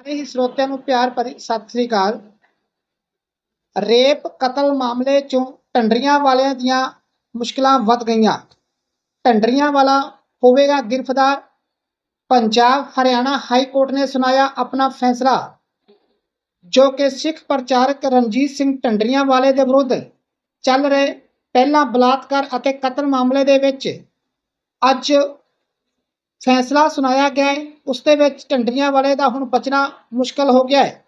ਸਾਰੇ ਹੀ ਸਰੋਤਿਆਂ ਨੂੰ ਪਿਆਰ ਭਰੀ ਸਤਿ ਸ੍ਰੀ ਅਕਾਲ। ਰੇਪ ਕਤਲ ਮਾਮਲੇ ਚੋਂ ਢੰਡਰੀਆਂ ਵਾਲਿਆਂ ਦੀਆਂ ਮੁਸ਼ਕਲਾਂ ਵੱਧ ਗਈਆਂ। ਢੰਡਰੀਆਂ ਵਾਲਾ ਹੋਵੇਗਾ ਗ੍ਰਿਫਤਾਰ। ਪੰਜਾਬ, ਹਰਿਆਣਾ ਹਾਈ ਕੋਰਟ ਨੇ ਸੁਣਾਇਆ ਆਪਣਾ ਫੈਸਲਾ, ਜੋ ਕਿ ਸਿੱਖ ਪ੍ਰਚਾਰਕ ਰਣਜੀਤ ਸਿੰਘ ਟੰਡਰੀਆਂ ਵਾਲੇ ਦੇ ਵਿਰੁੱਧ ਚੱਲ ਰਹੇ ਪਹਿਲਾਂ ਬਲਾਤਕਾਰ ਅਤੇ ਕਤਲ ਮਾਮਲੇ ਦੇ ਵਿੱਚ ਅੱਜ ਫੈਸਲਾ ਸੁਣਾਇਆ ਗਿਆ ਹੈ। ਉਸ ਦੇ ਵਿੱਚ ਢੰਡਰੀਆਂ ਵਾਲੇ ਦਾ ਹੁਣ ਬਚਣਾ ਮੁਸ਼ਕਲ ਹੋ ਗਿਆ ਹੈ।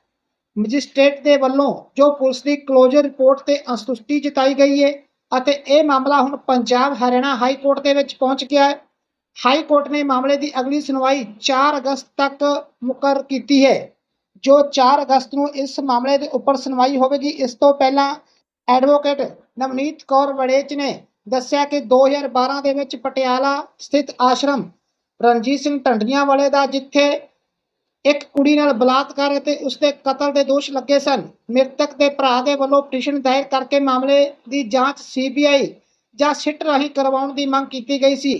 ਮੈਜਿਸਟ੍ਰੇਟ ਦੇ ਵੱਲੋਂ ਜੋ ਪੁਲਿਸ ਦੀ ਕਲੋਜ਼ਰ ਰਿਪੋਰਟ ਤੇ ਅਸੰਤੁਸ਼ਟੀ ਜਤਾਈ ਗਈ ਹੈ ਅਤੇ ਇਹ ਮਾਮਲਾ ਹੁਣ ਪੰਜਾਬ ਹਰਿਆਣਾ ਹਾਈ ਕੋਰਟ ਦੇ ਵਿੱਚ ਪਹੁੰਚ ਗਿਆ ਹੈ। ਹਾਈ ਕੋਰਟ ਨੇ ਮਾਮਲੇ ਦੀ ਅਗਲੀ ਸੁਣਵਾਈ 4 ਅਗਸਤ ਤੱਕ ਮੁਕਰ ਕੀਤੀ ਹੈ। ਜੋ 4 ਅਗਸਤ ਨੂੰ ਇਸ ਮਾਮਲੇ ਦੇ ਉੱਪਰ ਸੁਣਵਾਈ ਹੋਵੇਗੀ, ਇਸ ਤੋਂ ਪਹਿਲਾਂ ਐਡਵੋਕੇਟ ਨਵਨੀਤ ਕੌਰ ਵੜੇਚ ਨੇ ਦੱਸਿਆ ਕਿ 2012 ਦੇ ਵਿੱਚ ਪਟਿਆਲਾ ਸਥਿਤ ਆਸ਼ਰਮ ਰਣਜੀਤ ਸਿੰਘ ਟੰਡੀਆਂ ਵਾਲੇ ਦਾ ਜਿੱਥੇ ਇੱਕ ਕੁੜੀ ਨਾਲ ਬਲਾਤਕਾਰ ਅਤੇ ਉਸਦੇ ਕਤਲ ਦੇ ਦੋਸ਼ ਲੱਗੇ ਸਨ, ਮ੍ਰਿਤਕ ਦੇ ਭਰਾ ਦੇ ਵੱਲੋਂ ਪਟੀਸ਼ਨ ਦਾਇਰ ਕਰਕੇ ਮਾਮਲੇ ਦੀ ਜਾਂਚ ਸੀਬੀਆਈ ਜਾਂ ਸਿੱਟ ਰਾਹੀਂ ਕਰਵਾਉਣ ਦੀ ਮੰਗ ਕੀਤੀ ਗਈ ਸੀ।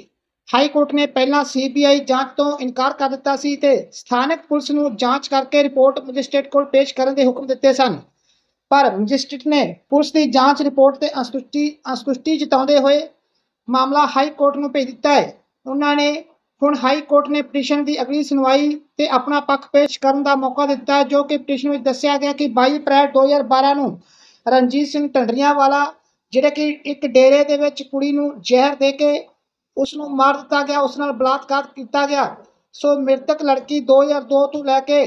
ਹਾਈ ਕੋਰਟ ਨੇ ਪਹਿਲਾਂ ਸੀਬੀਆਈ ਜਾਂਚ ਤੋਂ ਇਨਕਾਰ ਕਰ ਦਿੱਤਾ ਸੀ ਤੇ ਸਥਾਨਕ ਪੁਲਿਸ ਨੂੰ ਜਾਂਚ ਕਰਕੇ ਰਿਪੋਰਟ ਮੈਜਿਸਟ੍ਰੇਟ ਕੋਲ ਪੇਸ਼ ਕਰਨ ਦੇ ਹੁਕਮ ਦਿੱਤੇ ਸਨ। ਪਰ ਮੈਜਿਸਟ੍ਰੇਟ ਨੇ ਪੁਲਿਸ ਦੀ ਜਾਂਚ ਰਿਪੋਰਟ ਤੇ ਅਸੰਤੁਸ਼ਟੀ ਅਸੰਤੁਸ਼ਟੀ ਜਤਾਉਂਦੇ ਹੋਏ ਮਾਮਲਾ ਹਾਈ ਕੋਰਟ ਨੂੰ ਭੇਜ ਦਿੱਤਾ ਹੈ। ਉਹਨਾਂ ਨੇ ਹੁਣ ਹਾਈ ਕੋਰਟ ਨੇ ਪਟੀਸ਼ਨ ਦੀ ਅਗਲੀ ਸੁਣਵਾਈ ਤੇ ਆਪਣਾ ਪੱਖ ਪੇਸ਼ ਕਰਨ ਦਾ ਮੌਕਾ ਦਿੱਤਾ, ਜੋ ਕਿ ਪਟੀਸ਼ਨ ਵਿੱਚ ਦੱਸਿਆ ਗਿਆ ਕਿ 22 ਅਪ੍ਰੈਲ 2012 ਨੂੰ ਰਣਜੀਤ ਸਿੰਘ ਢੰਡਰੀਆਂ ਵਾਲਾ ਜਿਹੜੇ ਕਿ ਇੱਕ ਡੇਰੇ ਦੇ ਵਿੱਚ ਕੁੜੀ ਨੂੰ ਜ਼ਹਿਰ ਦੇ ਕੇ ਉਸ ਨੂੰ ਮਾਰ ਦਿੱਤਾ ਗਿਆ, ਉਸ ਨਾਲ ਬਲਾਤਕਾਰ ਕੀਤਾ ਗਿਆ। ਸੋ ਮ੍ਰਿਤਕ ਲੜਕੀ 2002 ਤੋਂ ਲੈ ਕੇ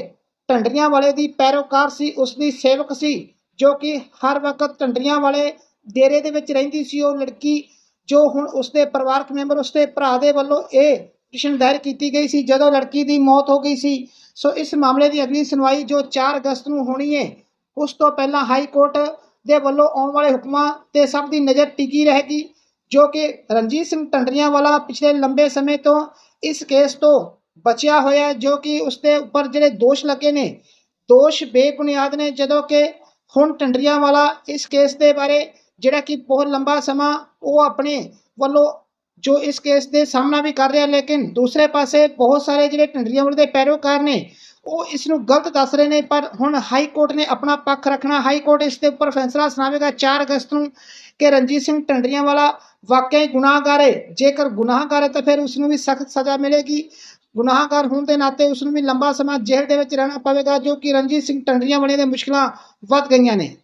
ਢੰਡਰੀਆਂ ਵਾਲੇ ਦੀ ਪੈਰੋਕਾਰ ਸੀ ਉਸ ਦੀ ਸੇਵਕ ਸੀ, ਜੋ ਕਿ ਹਰ ਵਕਤ ਢੰਡਰੀਆਂ ਵਾਲੇ ਡੇਰੇ ਦੇ ਵਿੱਚ ਰਹਿੰਦੀ ਸੀ। ਉਹ ਲੜਕੀ ਜੋ ਹੁਣ ਉਸਦੇ ਪਰਿਵਾਰਕ ਮੈਂਬਰ, ਉਸਦੇ ਭਰਾ ਦੇ ਵੱਲੋਂ ਇਹ ਪਟੀਸ਼ਨ ਦਾਇਰ ਕੀਤੀ ਗਈ ਸੀ, ਜਦੋਂ ਲੜਕੀ ਦੀ ਮੌਤ ਹੋ ਗਈ ਸੀ। ਸੋ ਇਸ ਮਾਮਲੇ ਦੀ ਅਗਲੀ ਸੁਣਵਾਈ ਜੋ 4 ਅਗਸਤ ਨੂੰ ਹੋਣੀ ਹੈ ਉਸ ਤੋਂ ਪਹਿਲਾਂ ਹਾਈ ਕੋਰਟ ਦੇ ਵੱਲੋਂ ਆਉਣ ਵਾਲੇ ਹੁਕਮਾਂ ਤੇ ਸਭ ਦੀ ਨਜ਼ਰ ਟਿਕੀ ਰਹੇਗੀ, ਜੋ ਕਿ ਰਣਜੀਤ ਸਿੰਘ ਟੰਡਰੀਆਂ ਵਾਲਾ ਪਿਛਲੇ ਲੰਬੇ ਸਮੇਂ ਤੋਂ ਇਸ ਕੇਸ ਤੋਂ ਬਚਿਆ ਹੋਇਆ ਜੋ ਕਿ ਉਸ ਦੇ ਉੱਪਰ ਜਿਹੜੇ ਦੋਸ਼ ਲੱਗੇ ਨੇ, ਦੋਸ਼ ਬੇਬੁਨਿਆਦ ਨੇ, ਜਦੋਂ ਕਿ ਹੁਣ ਟੰਡਰੀਆਂ ਵਾਲਾ ਇਸ ਕੇਸ ਦੇ ਬਾਰੇ ਜਿਹੜਾ ਕਿ ਬਹੁਤ ਲੰਬਾ ਸਮਾਂ ਉਹ ਆਪਣੇ ਵੱਲੋਂ ਜੋ ਇਸ ਕੇਸ ਦੇ ਸਾਹਮਣਾ ਵੀ ਕਰ ਰਿਹਾ, ਲੇਕਿਨ ਦੂਸਰੇ ਪਾਸੇ ਬਹੁਤ ਸਾਰੇ ਜਿਹੜੇ ਟੰਡਰੀਆਂ ਵਾਲੇ ਦੇ ਪੈਰੋਕਾਰ ਨੇ, ਉਹ ਇਸ ਨੂੰ ਗਲਤ ਦੱਸ ਰਹੇ ਨੇ, ਪਰ ਹੁਣ ਹਾਈ ਕੋਰਟ ਨੇ ਆਪਣਾ ਪੱਖ ਰੱਖਣਾ, ਹਾਈ ਕੋਰਟ ਇਸ ਦੇ ਉੱਪਰ ਫੈਸਲਾ ਸੁਣਾਵੇਗਾ 4 ਅਗਸਤ ਨੂੰ ਕਿ ਰਣਜੀਤ ਸਿੰਘ ਟੰਡਰੀਆਂ ਵਾਲਾ ਵਾਕਿਆ ਹੀ ਗੁਨਾਹਗਾਰ ਹੈ। ਜੇਕਰ ਗੁਨਾਹਗਾਰ ਹੈ ਤਾਂ ਫਿਰ ਉਸ ਨੂੰ ਵੀ ਸਖਤ ਸਜ਼ਾ ਮਿਲੇਗੀ। ਗੁਨਾਹਗਾਰ ਹੋਣ ਦੇ ਨਾਤੇ ਉਸ ਨੂੰ ਵੀ ਲੰਬਾ ਸਮਾਂ ਜੇਲ੍ਹ ਦੇ ਵਿੱਚ ਰਹਿਣਾ ਪਵੇਗਾ, ਜੋ ਕਿ ਰਣਜੀਤ ਸਿੰਘ ਟੰਡਰੀਆਂ ਵਾਲੇ ਦੇ ਮੁਸ਼ਕਲਾਂ ਵੱਧ ਗਈਆਂ ਨੇ।